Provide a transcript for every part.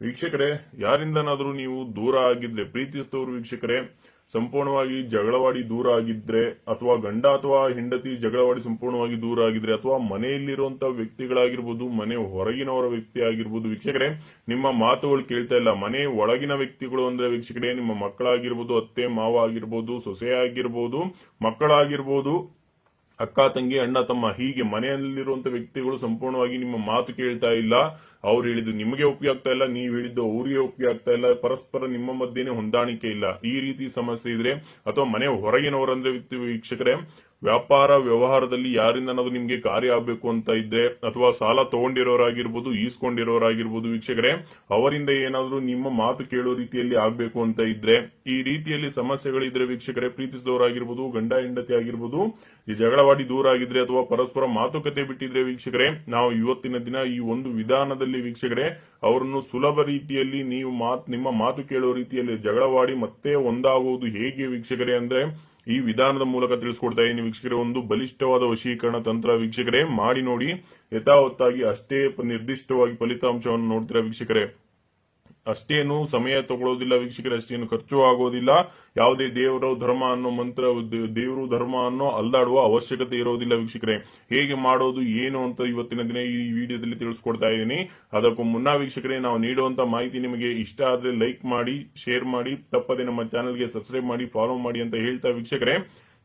ವೀಕ್ಷಕರೇ, ಯಾರಿಂದನಾದ್ರೂ ನೀವು ದೂರ ಆಗಿದ್ರೆ, ಪ್ರೀತಿಸಿದವರು ವೀಕ್ಷಕರೇ, ಸಂಪೂರ್ಣವಾಗಿ ಜಗಳವಾಡಿ ದೂರ ಆಗಿದ್ರೆ, ಅಥವಾ ಗಂಡ ಅಥವಾ ಹೆಂಡತಿ ಜಗಳವಾಡಿ ಸಂಪೂರ್ಣವಾಗಿ ದೂರ ಆಗಿದ್ರೆ, ಅಥವಾ ಮನೆಯಲ್ಲಿರುವಂತಹ ವ್ಯಕ್ತಿಗಳಾಗಿರ್ಬೋದು, ಮನೆ ಹೊರಗಿನವರ ವ್ಯಕ್ತಿ ಆಗಿರ್ಬೋದು, ವೀಕ್ಷಕರೇ, ನಿಮ್ಮ ಮಾತುಗಳು ಕೇಳ್ತಾ ಇಲ್ಲ. ಮನೆ ಒಳಗಿನ ವ್ಯಕ್ತಿಗಳು ಅಂದ್ರೆ ವೀಕ್ಷಕರೇ, ನಿಮ್ಮ ಮಕ್ಕಳಾಗಿರ್ಬೋದು, ಅತ್ತೆ, ಮಾವ ಆಗಿರ್ಬೋದು, ಸೊಸೆ ಆಗಿರ್ಬೋದು, ಮಕ್ಕಳಾಗಿರ್ಬೋದು ಅಕ್ಕ, ತಂಗಿ, ಅಣ್ಣ, ತಮ್ಮ, ಹೀಗೆ ಮನೆಯಲ್ಲಿರುವಂತ ವ್ಯಕ್ತಿಗಳು ಸಂಪೂರ್ಣವಾಗಿ ನಿಮ್ಮ ಮಾತು ಕೇಳ್ತಾ ಇಲ್ಲ. ಅವ್ರು ಹೇಳಿದ್ದು ನಿಮಗೆ ಒಪ್ಪಿಗೆ ಆಗ್ತಾ ಇಲ್ಲ, ನೀವು ಹೇಳಿದ್ದು ಅವ್ರಿಗೆ ಒಪ್ಪಿಗೆ ಆಗ್ತಾ ಇಲ್ಲ, ಪರಸ್ಪರ ನಿಮ್ಮ ಮಧ್ಯೆನೆ ಹೊಂದಾಣಿಕೆ ಇಲ್ಲ. ಈ ರೀತಿ ಸಮಸ್ಯೆ ಇದ್ರೆ, ಅಥವಾ ಮನೆ ಹೊರಗಿನವರಂದ್ರೆ ವೀಕ್ಷಕರೇ ವ್ಯಾಪಾರ ವ್ಯವಹಾರದಲ್ಲಿ ಯಾರಿಂದನಾದ್ರೂ ನಿಮ್ಗೆ ಕಾರ್ಯ ಆಗ್ಬೇಕು ಅಂತ ಇದ್ರೆ ಅಥವಾ ಸಾಲ ತಗೊಂಡಿರೋರಾಗಿರ್ಬೋದು, ಈಸ್ಕೊಂಡಿರೋರಾಗಿರ್ಬೋದು ವೀಕ್ಷಕರೇ, ಅವರಿಂದ ಏನಾದ್ರೂ ನಿಮ್ಮ ಮಾತು ಕೇಳೋ ರೀತಿಯಲ್ಲಿ ಆಗ್ಬೇಕು ಅಂತ ಇದ್ರೆ, ಈ ರೀತಿಯಲ್ಲಿ ಸಮಸ್ಯೆಗಳಿದ್ರೆ ವೀಕ್ಷಕರೇ, ಪ್ರೀತಿಸಿದವರಾಗಿರ್ಬೋದು, ಗಂಡ, ಹೆಂಡತಿ ಆಗಿರ್ಬೋದು, ಈ ಜಗಳವಾಡಿ ದೂರ ಆಗಿದ್ರೆ ಅಥವಾ ಪರಸ್ಪರ ಮಾತುಕತೆ ಬಿಟ್ಟಿದ್ರೆ ವೀಕ್ಷಕರೇ, ನಾವು ಇವತ್ತಿನ ದಿನ ಈ ಒಂದು ವಿಧಾನದಲ್ಲಿ ವೀಕ್ಷಕರೇ, ಅವರನ್ನು ಸುಲಭ ರೀತಿಯಲ್ಲಿ ನೀವು ಮಾತು, ನಿಮ್ಮ ಮಾತು ಕೇಳೋ ರೀತಿಯಲ್ಲಿ ಜಗಳವಾಡಿ ಮತ್ತೆ ಒಂದಾಗುವುದು ಹೇಗೆ ವೀಕ್ಷಕರೇ ಅಂದ್ರೆ ಈ ವಿಧಾನದ ಮೂಲಕ ತಿಳಿಸ್ಕೊಡ್ತಾ ಇದ್ದೀನಿ ವೀಕ್ಷಕರೇ, ಒಂದು ಬಲಿಷ್ಠವಾದ ವಶೀಕರಣ ತಂತ್ರ ವೀಕ್ಷಕರೇ, ಮಾಡಿ ನೋಡಿ ಯಥಾವತ್ತಾಗಿ ಅಷ್ಟೇ ನಿರ್ದಿಷ್ಟವಾಗಿ ಫಲಿತಾಂಶವನ್ನು ನೋಡ್ತೀರಾ ವೀಕ್ಷಕರೇ. ಅಷ್ಟೇನು ಸಮಯ ತಗೊಳ್ಳೋದಿಲ್ಲ ವೀಕ್ಷಕರ, ಅಷ್ಟೇನು ಖರ್ಚು ಆಗೋದಿಲ್ಲ. ಯಾವುದೇ ದೇವರು ಧರ್ಮ ಅನ್ನೋ ಮಂತ್ರ, ದೇವರು ಧರ್ಮ ಅನ್ನೋ ಅಲ್ಲಾಡುವ ಅವಶ್ಯಕತೆ ಇರೋದಿಲ್ಲ ವೀಕ್ಷಕರೇ. ಹೇಗೆ ಮಾಡೋದು, ಏನು ಅಂತ ಇವತ್ತಿನ ದಿನ ಈ ವಿಡಿಯೋದಲ್ಲಿ ತಿಳಿಸ್ಕೊಡ್ತಾ ಇದ್ದೀನಿ. ಅದಕ್ಕೂ ಮುನ್ನ ವೀಕ್ಷಕರೇ, ನಾವು ನೀಡುವಂತ ಮಾಹಿತಿ ನಿಮಗೆ ಇಷ್ಟ ಆದ್ರೆ ಲೈಕ್ ಮಾಡಿ, ಶೇರ್ ಮಾಡಿ, ತಪ್ಪದೆ ನಮ್ಮ ಚಾನೆಲ್ಗೆ ಸಬ್ಸ್ಕ್ರೈಬ್ ಮಾಡಿ, ಫಾಲೋ ಮಾಡಿ ಅಂತ ಹೇಳ್ತಾ ವೀಕ್ಷಕರೇ.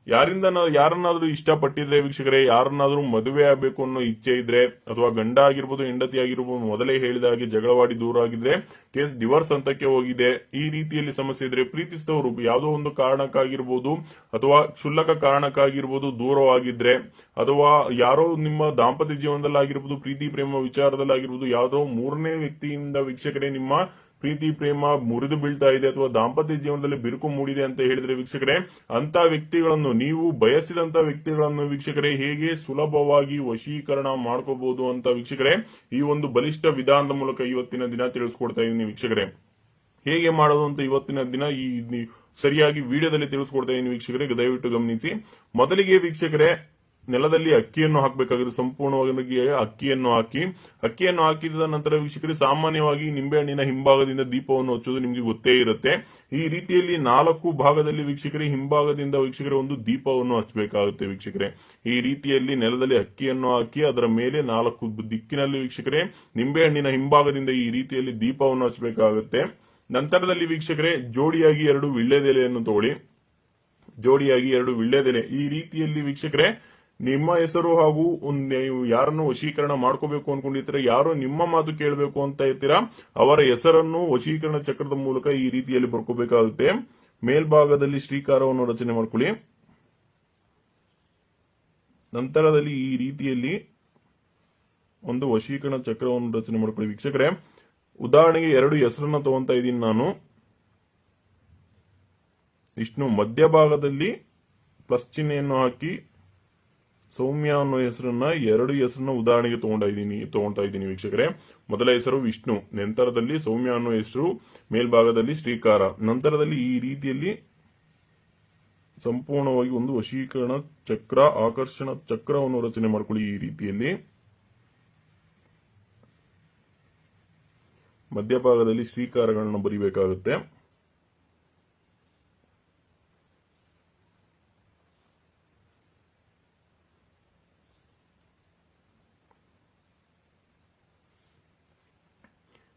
ಯಾರಿಂದ ಯಾರನ್ನಾದ್ರೂ ಇಷ್ಟಪಟ್ಟಿದ್ರೆ ವೀಕ್ಷಕರೇ, ಯಾರನ್ನಾದ್ರೂ ಮದುವೆ ಆಗಬೇಕು ಅನ್ನೋ ಇಚ್ಛೆ ಇದ್ರೆ, ಅಥವಾ ಗಂಡ ಆಗಿರ್ಬೋದು, ಹೆಂಡತಿ ಆಗಿರ್ಬೋದು, ಮೊದಲೇ ಹೇಳಿದ ಹಾಗೆ ಜಗಳವಾಡಿ ದೂರ ಆಗಿದ್ರೆ, ಕೇಸ್ ಡಿವೋರ್ಸ್ ಹಂತಕ್ಕೆ ಹೋಗಿದೆ. ಈ ರೀತಿಯಲ್ಲಿ ಸಮಸ್ಯೆ ಇದ್ರೆ ಪ್ರೀತಿಸಿದವರು ಯಾವುದೋ ಒಂದು ಕಾರಣಕ್ಕಾಗಿರ್ಬೋದು, ಅಥವಾ ಕ್ಷುಲ್ಲಕ ಕಾರಣಕ್ಕಾಗಿರ್ಬೋದು ದೂರವಾಗಿದ್ರೆ, ಅಥವಾ ಯಾರೋ ನಿಮ್ಮ ದಾಂಪತ್ಯ ಜೀವನದಲ್ಲಾಗಿರ್ಬೋದು, ಪ್ರೀತಿ, ಪ್ರೇಮ ವಿಚಾರದಲ್ಲಾಗಿರ್ಬೋದು, ಯಾವುದೋ ಮೂರನೇ ವ್ಯಕ್ತಿಯಿಂದ ವೀಕ್ಷಕರೇ ನಿಮ್ಮ ಪ್ರೀತಿ, ಪ್ರೇಮ ಮುರಿದು ಬೀಳ್ತಾ ಇದೆ ಅಥವಾ ದಾಂಪತ್ಯ ಜೀವನದಲ್ಲಿ ಬಿರುಕು ಮೂಡಿದೆ ಅಂತ ಹೇಳಿದ್ರೆ ವೀಕ್ಷಕರೇ ಅಂತ ವ್ಯಕ್ತಿಗಳನ್ನು, ನೀವು ಬಯಸಿದಂತ ವ್ಯಕ್ತಿಗಳನ್ನು ವೀಕ್ಷಕರೇ, ಹೇಗೆ ಸುಲಭವಾಗಿ ವಶೀಕರಣ ಮಾಡ್ಕೋಬಹುದು ಅಂತ ವೀಕ್ಷಕರೇ, ಈ ಒಂದು ಬಲಿಷ್ಠ ವಿಧಾನದ ಮೂಲಕ ಇವತ್ತಿನ ದಿನ ತಿಳಿಸ್ಕೊಡ್ತಾ ಇದ್ದೀನಿ ವೀಕ್ಷಕರೇ. ಹೇಗೆ ಮಾಡೋದು ಅಂತ ಇವತ್ತಿನ ದಿನ ಈ ಸರಿಯಾಗಿ ವಿಡಿಯೋದಲ್ಲಿ ತಿಳಿಸ್ಕೊಡ್ತಾ ಇದ್ದೀನಿ ವೀಕ್ಷಕರೇ, ದಯವಿಟ್ಟು ಗಮನಿಸಿ. ಮೊದಲಿಗೆ ವೀಕ್ಷಕರೇ ನೆಲದಲ್ಲಿ ಅಕ್ಕಿಯನ್ನು ಹಾಕಬೇಕಾಗಿದೆ. ಸಂಪೂರ್ಣವಾಗಿ ಅಕ್ಕಿಯನ್ನು ಹಾಕಿ, ಅಕ್ಕಿಯನ್ನು ಹಾಕಿದ ನಂತರ ವೀಕ್ಷಕರೇ, ಸಾಮಾನ್ಯವಾಗಿ ನಿಂಬೆಹಣ್ಣಿನ ಹಿಂಭಾಗದಿಂದ ದೀಪವನ್ನು ಹಚ್ಚುವುದು ನಿಮಗೆ ಗೊತ್ತೇ ಇರುತ್ತೆ. ಈ ರೀತಿಯಲ್ಲಿ ನಾಲ್ಕು ಭಾಗದಲ್ಲಿ ವೀಕ್ಷಕರೇ, ಹಿಂಭಾಗದಿಂದ ವೀಕ್ಷಕರೇ ಒಂದು ದೀಪವನ್ನು ಹಚ್ಚಬೇಕಾಗುತ್ತೆ ವೀಕ್ಷಕರೇ. ಈ ರೀತಿಯಲ್ಲಿ ನೆಲದಲ್ಲಿ ಅಕ್ಕಿಯನ್ನು ಹಾಕಿ, ಅದರ ಮೇಲೆ ನಾಲ್ಕು ದಿಕ್ಕಿನಲ್ಲಿ ವೀಕ್ಷಕರೇ ನಿಂಬೆಹಣ್ಣಿನ ಹಿಂಭಾಗದಿಂದ ಈ ರೀತಿಯಲ್ಲಿ ದೀಪವನ್ನು ಹಚ್ಚಬೇಕಾಗುತ್ತೆ. ನಂತರದಲ್ಲಿ ವೀಕ್ಷಕರೇ, ಜೋಡಿಯಾಗಿ ಎರಡು ವಿಳ್ಳೆದೆಲೆಯನ್ನು ತಗೊಳ್ಳಿ. ಜೋಡಿಯಾಗಿ ಎರಡು ವಿಳ್ಳೆದೆಲೆ. ಈ ರೀತಿಯಲ್ಲಿ ವೀಕ್ಷಕರೇ ನಿಮ್ಮ ಹೆಸರು ಹಾಗೂ ನೀವು ಯಾರನ್ನು ವಶೀಕರಣ ಮಾಡ್ಕೋಬೇಕು ಅನ್ಕೊಂಡಿರ್ತೀರ ಯಾರು ನಿಮ್ಮ ಮಾತು ಕೇಳಬೇಕು ಅಂತ ಇರ್ತೀರಾ, ಅವರ ಹೆಸರನ್ನು ವಶೀಕರಣ ಚಕ್ರದ ಮೂಲಕ ಈ ರೀತಿಯಲ್ಲಿ ಬರ್ಕೋಬೇಕಾಗುತ್ತೆ. ಮೇಲ್ಭಾಗದಲ್ಲಿ ಶ್ರೀಕಾರವನ್ನು ರಚನೆ ಮಾಡ್ಕೊಳ್ಳಿ. ನಂತರದಲ್ಲಿ ಈ ರೀತಿಯಲ್ಲಿ ಒಂದು ವಶೀಕರಣ ಚಕ್ರವನ್ನು ರಚನೆ ಮಾಡ್ಕೊಳ್ಳಿ ವೀಕ್ಷಕರೇ. ಉದಾಹರಣೆಗೆ ಎರಡು ಹೆಸರನ್ನ ತಗೊಂತ ಇದ್ದೀನಿ ನಾನು. ವಿಷ್ಣು ಮಧ್ಯಭಾಗದಲ್ಲಿ ಪ್ಲಸ್ ಚಿಹ್ನೆಯನ್ನು ಹಾಕಿ ಸೌಮ್ಯ ಅನ್ನೋ ಹೆಸರನ್ನ ಎರಡು ಹೆಸರನ್ನ ಉದಾಹರಣೆಗೆ ತಗೊಂಡ ಇದ್ದೀನಿ ತಗೊಂತಾ ಇದ್ದೀನಿ ವೀಕ್ಷಕರೇ. ಮೊದಲ ಹೆಸರು ವಿಷ್ಣು, ನಂತರದಲ್ಲಿ ಸೌಮ್ಯ ಅನ್ನೋ ಹೆಸರು, ಮೇಲ್ಭಾಗದಲ್ಲಿ ಶ್ರೀಕಾರ. ನಂತರದಲ್ಲಿ ಈ ರೀತಿಯಲ್ಲಿ ಸಂಪೂರ್ಣವಾಗಿ ಒಂದು ವಶೀಕರಣ ಚಕ್ರ, ಆಕರ್ಷಣ ಚಕ್ರವನ್ನು ರಚನೆ ಮಾಡ್ಕೊಳ್ಳಿ ಈ ರೀತಿಯಲ್ಲಿ. ಮಧ್ಯಭಾಗದಲ್ಲಿ ಶ್ರೀಕಾರಗಳನ್ನು ಬರಿಬೇಕಾಗುತ್ತೆ.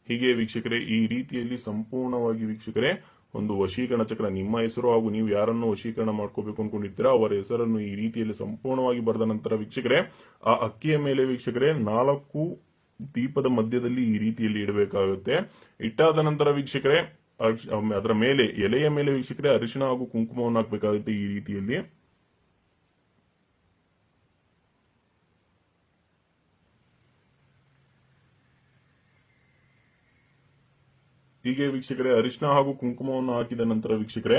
ಹೀಗೆ ವೀಕ್ಷಕರೇ, ಈ ರೀತಿಯಲ್ಲಿ ಸಂಪೂರ್ಣವಾಗಿ ವೀಕ್ಷಕರೇ, ಒಂದು ವಶೀಕರಣ ಚಕ್ರ ನಿಮ್ಮ ಹೆಸರು ಹಾಗೂ ನೀವು ಯಾರನ್ನು ವಶೀಕರಣ ಮಾಡ್ಕೋಬೇಕು ಅನ್ಕೊಂಡಿರ್ತೀರಾ ಅವರ ಹೆಸರನ್ನು ಈ ರೀತಿಯಲ್ಲಿ ಸಂಪೂರ್ಣವಾಗಿ ಬರೆದ ನಂತರ ವೀಕ್ಷಕರೇ, ಆ ಅಕ್ಕಿಯ ಮೇಲೆ ವೀಕ್ಷಕರೇ, ನಾಲ್ಕು ದೀಪದ ಮಧ್ಯದಲ್ಲಿ ಈ ರೀತಿಯಲ್ಲಿ ಇಡಬೇಕಾಗುತ್ತೆ. ಇಟ್ಟಾದ ನಂತರ ವೀಕ್ಷಕರೇ ಅದರ ಮೇಲೆ ಎಲೆಯ ಮೇಲೆ ವೀಕ್ಷಕರೇ ಅರಿಶಿಣ ಹಾಗೂ ಕುಂಕುಮವನ್ನು ಹಾಕಬೇಕಾಗುತ್ತೆ ಈ ರೀತಿಯಲ್ಲಿ. ಹೀಗೆ ವೀಕ್ಷಕರೇ ಅರಿಶಿನ ಹಾಗೂ ಕುಂಕುಮವನ್ನು ಹಾಕಿದ ನಂತರ ವೀಕ್ಷಕರೇ,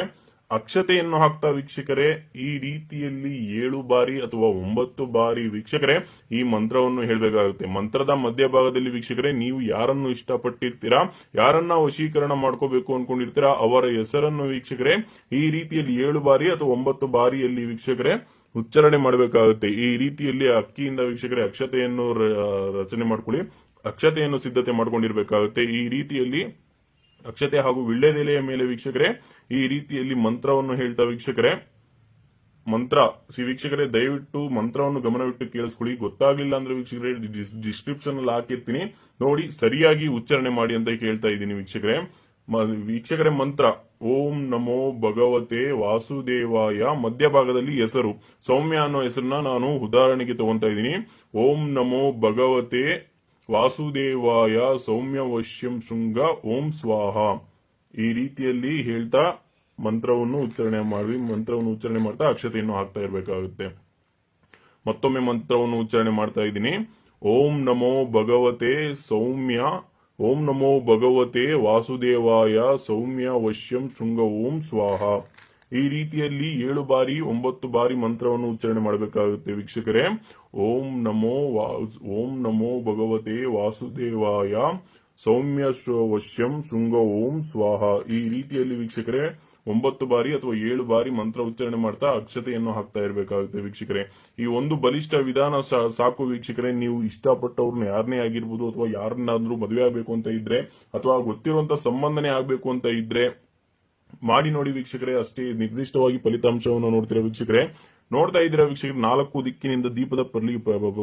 ಅಕ್ಷತೆಯನ್ನು ಹಾಕ್ತಾ ವೀಕ್ಷಕರೇ, ಈ ರೀತಿಯಲ್ಲಿ ಏಳು ಬಾರಿ ಅಥವಾ ಒಂಬತ್ತು ಬಾರಿ ವೀಕ್ಷಕರೇ, ಈ ಮಂತ್ರವನ್ನು ಹೇಳಬೇಕಾಗುತ್ತೆ. ಮಂತ್ರದ ಮಧ್ಯಭಾಗದಲ್ಲಿ ವೀಕ್ಷಕರೇ, ನೀವು ಯಾರನ್ನು ಇಷ್ಟಪಟ್ಟಿರ್ತೀರಾ, ಯಾರನ್ನ ವಶೀಕರಣ ಮಾಡ್ಕೋಬೇಕು ಅನ್ಕೊಂಡಿರ್ತೀರಾ, ಅವರ ಹೆಸರನ್ನು ವೀಕ್ಷಕರೇ, ಈ ರೀತಿಯಲ್ಲಿ ಏಳು ಬಾರಿ ಅಥವಾ ಒಂಬತ್ತು ಬಾರಿಯಲ್ಲಿ ವೀಕ್ಷಕರೇ, ಉಚ್ಚಾರಣೆ ಮಾಡಬೇಕಾಗುತ್ತೆ. ಈ ರೀತಿಯಲ್ಲಿ ಅಕ್ಕಿಯಿಂದ ವೀಕ್ಷಕರೇ, ಅಕ್ಷತೆಯನ್ನು ರಚನೆ ಮಾಡ್ಕೊಳ್ಳಿ. ಅಕ್ಷತೆಯನ್ನು ಸಿದ್ಧತೆ ಮಾಡ್ಕೊಂಡಿರ್ಬೇಕಾಗುತ್ತೆ. ಈ ರೀತಿಯಲ್ಲಿ ಅಕ್ಷತೆ ಹಾಗೂ ವಿಳ್ಳೆದೆಲೆಯ ಮೇಲೆ ವೀಕ್ಷಕರೇ, ಈ ರೀತಿಯಲ್ಲಿ ಮಂತ್ರವನ್ನು ಹೇಳ್ತಾ ವೀಕ್ಷಕರೇ. ಮಂತ್ರ, ಸಿ ವೀಕ್ಷಕರೇ, ದಯವಿಟ್ಟು ಮಂತ್ರವನ್ನು ಗಮನವಿಟ್ಟು ಕೇಳಿಸ್ಕೊಳ್ಳಿ. ಗೊತ್ತಾಗ್ಲಿಲ್ಲ ಅಂದ್ರೆ ವೀಕ್ಷಕರೇ ಡಿಸ್ಕ್ರಿಪ್ಷನ್ ಅಲ್ಲಿ ಹಾಕಿರ್ತೀನಿ. ನೋಡಿ, ಸರಿಯಾಗಿ ಉಚ್ಚಾರಣೆ ಮಾಡಿ ಅಂತ ಕೇಳ್ತಾ ಇದ್ದೀನಿ ವೀಕ್ಷಕರೇ. ವೀಕ್ಷಕರೇ, ಮಂತ್ರ. ಓಂ ನಮೋ ಭಗವತೆ ವಾಸುದೇವಾಯ. ಮಧ್ಯಭಾಗದಲ್ಲಿ ಹೆಸರು. ಸೌಮ್ಯ ಅನ್ನೋ ಹೆಸರನ್ನ ನಾನು ಉದಾಹರಣೆಗೆ ತಗೊಂತಾ ಇದ್ದೀನಿ. ಓಂ ನಮೋ ಭಗವತೆ ವಾಸುದೇವಾಯ ಸೌಮ್ಯ ವಶ್ಯಂ ಶೃಂಗ, ಓಂ ಸ್ವಾಹ. ಈ ರೀತಿಯಲ್ಲಿ ಹೇಳ್ತಾ ಮಂತ್ರವನ್ನು ಉಚ್ಚಾರಣೆ ಮಾಡಿ, ಮಂತ್ರವನ್ನು ಉಚ್ಚಾರಣೆ ಮಾಡ್ತಾ ಅಕ್ಷತೆಯನ್ನು ಹಾಕ್ತಾ ಇರಬೇಕಾಗುತ್ತೆ. ಮತ್ತೊಮ್ಮೆ ಮಂತ್ರವನ್ನು ಉಚ್ಚಾರಣೆ ಮಾಡ್ತಾ ಇದ್ದೀನಿ. ಓಂ ನಮೋ ಭಗವತೆ ಸೌಮ್ಯ, ಓಂ ನಮೋ ಭಗವತೆ ವಾಸುದೇವಾಯ ಸೌಮ್ಯ ವಶ್ಯಂ ಶೃಂಗ, ಓಂ ಸ್ವಾಹ. ಈ ರೀತಿಯಲ್ಲಿ ಏಳು ಬಾರಿ, ಒಂಬತ್ತು ಬಾರಿ ಮಂತ್ರವನ್ನು ಉಚ್ಚಾರಣೆ ಮಾಡಬೇಕಾಗುತ್ತೆ ವೀಕ್ಷಕರೇ. ಓಂ ನಮೋ ಓಂ ನಮೋ ಭಗವತೆ ವಾಸುದೇವಾಯ. ಸೌಮ್ಯ ಶ್ರೋವಶ್ಯಂ ಶೃಂಗ ಓಂ ಸ್ವಾಹ. ಈ ರೀತಿಯಲ್ಲಿ ವೀಕ್ಷಕರೇ, ಒಂಬತ್ತು ಬಾರಿ ಅಥವಾ ಏಳು ಬಾರಿ ಮಂತ್ರ ಉಚ್ಚಾರಣೆ ಮಾಡ್ತಾ ಅಕ್ಷತೆಯನ್ನು ಹಾಕ್ತಾ ಇರಬೇಕಾಗುತ್ತೆ ವೀಕ್ಷಕರೇ. ಈ ಒಂದು ಬಲಿಷ್ಠ ವಿಧಾನ ಸಾಕು ವೀಕ್ಷಕರೇ, ನೀವು ಇಷ್ಟಪಟ್ಟವ್ರನ್ನ ಯಾರನ್ನೇ ಆಗಿರ್ಬೋದು ಅಥವಾ ಯಾರನ್ನಾದ್ರೂ ಮದುವೆ ಆಗಬೇಕು ಅಂತ ಇದ್ರೆ ಅಥವಾ ಗೊತ್ತಿರುವಂತ ಸಂಬಂಧನೇ ಆಗಬೇಕು ಅಂತ ಇದ್ರೆ ಮಾಡಿ ನೋಡಿ ವೀಕ್ಷಕರೇ ಅಷ್ಟೇ ನಿರ್ದಿಷ್ಟವಾಗಿ ಫಲಿತಾಂಶವನ್ನು ನೋಡ್ತಿರೋ ವೀಕ್ಷಕರೇ. ನೋಡ್ತಾ ಇದ್ದೀರಾ ವೀಕ್ಷಕರು, ನಾಲ್ಕು ದಿಕ್ಕಿನಿಂದ ದೀಪದ ಪರ್ಲಿ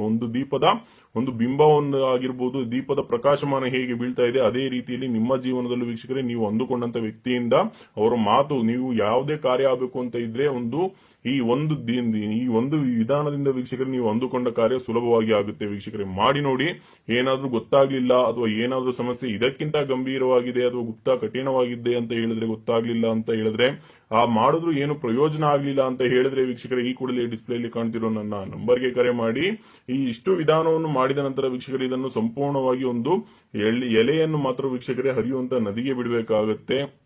ಒಂದು ದೀಪದ, ಒಂದು ಬಿಂಬವನ್ನು ಆಗಿರ್ಬೋದು ದೀಪದ ಪ್ರಕಾಶಮಾನ ಹೇಗೆ ಬೀಳ್ತಾ ಇದೆ, ಅದೇ ರೀತಿಯಲ್ಲಿ ನಿಮ್ಮ ಜೀವನದಲ್ಲೂ ವೀಕ್ಷಕರೇ, ನೀವು ಅಂದುಕೊಂಡಂತ ವ್ಯಕ್ತಿಯಿಂದ ಅವರ ಮಾತು, ನೀವು ಯಾವುದೇ ಕಾರ್ಯ ಆಗಬೇಕು ಅಂತ ಇದ್ರೆ ಒಂದು, ಈ ಒಂದು ಈ ಒಂದು ವಿಧಾನದಿಂದ ವೀಕ್ಷಕರು, ನೀವು ಅಂದುಕೊಂಡ ಕಾರ್ಯ ಸುಲಭವಾಗಿ ಆಗುತ್ತೆ ವೀಕ್ಷಕರೇ. ಮಾಡಿ ನೋಡಿ, ಏನಾದ್ರೂ ಗೊತ್ತಾಗ್ಲಿಲ್ಲ ಅಥವಾ ಏನಾದ್ರೂ ಸಮಸ್ಯೆ ಇದಕ್ಕಿಂತ ಗಂಭೀರವಾಗಿದೆ ಅಥವಾ ಗುಪ್ತ ಕಠಿಣವಾಗಿದೆ ಅಂತ ಹೇಳಿದ್ರೆ ಗೊತ್ತಾಗ್ಲಿಲ್ಲ ಅಂತ ಹೇಳಿದ್ರೆ, ಆ ಮಾಡಿದ್ರು ಏನು ಪ್ರಯೋಜನ ಆಗ್ಲಿಲ್ಲ ಅಂತ ಹೇಳಿದ್ರೆ ವೀಕ್ಷಕರೇ ಕೂಡಲೇ ಡಿಸ್ಪ್ಲೇಲಿ ಕಾಣ್ತಿರೋ ನನ್ನ ನಂಬರ್ಗೆ ಕರೆ ಮಾಡಿ. ಈ ಇಷ್ಟು ವಿಧಾನವನ್ನು ಮಾಡಿದ ನಂತರ ವೀಕ್ಷಕರು, ಇದನ್ನು ಸಂಪೂರ್ಣವಾಗಿ ಒಂದು ಎಲೆಯನ್ನು ಮಾತ್ರ ವೀಕ್ಷಕರೇ ಹರಿಯುವಂತ ನದಿಗೆ ಬಿಡಬೇಕಾಗುತ್ತೆ.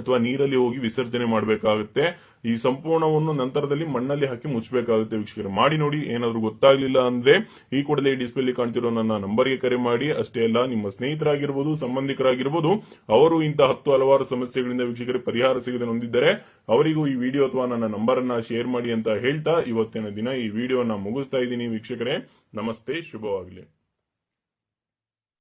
ಅಥವಾ ನೀರಲ್ಲಿ ಹೋಗಿ ವಿಸರ್ಜನೆ ಮಾಡಬೇಕಾಗುತ್ತೆ. ಈ ಸಂಪೂರ್ಣವನ್ನು ನಂತರದಲ್ಲಿ ಮಣ್ಣಲ್ಲಿ ಹಾಕಿ ಮುಚ್ಚಬೇಕಾಗುತ್ತೆ ವೀಕ್ಷಕರು. ಮಾಡಿ ನೋಡಿ, ಏನಾದರೂ ಗೊತ್ತಾಗ್ಲಿಲ್ಲ ಅಂದ್ರೆ ಈ ಕೂಡಲೇ ಡಿಸ್ಪ್ಲೇಲಿ ಕಾಣ್ತಿರೋ ನನ್ನ ನಂಬರ್ಗೆ ಕರೆ ಮಾಡಿ. ಅಷ್ಟೇ ಅಲ್ಲ, ನಿಮ್ಮ ಸ್ನೇಹಿತರಾಗಿರ್ಬೋದು, ಸಂಬಂಧಿಕರಾಗಿರ್ಬೋದು, ಅವರು ಇಂತಹ ಹತ್ತು ಹಲವಾರು ಸಮಸ್ಯೆಗಳಿಂದ ವೀಕ್ಷಕರಿಗೆ ಪರಿಹಾರ ಸಿಗದೆ ನೊಂದಿದ್ದರೆ ಅವರಿಗೂ ಈ ವಿಡಿಯೋ ಅಥವಾ ನನ್ನ ನಂಬರ್ ಅನ್ನ ಶೇರ್ ಮಾಡಿ ಅಂತ ಹೇಳ್ತಾ ಇವತ್ತಿನ ದಿನ ಈ ವಿಡಿಯೋನ ಮುಗಿಸ್ತಾ ಇದ್ದೀನಿ ವೀಕ್ಷಕರೇ. ನಮಸ್ತೆ, ಶುಭವಾಗಲಿ.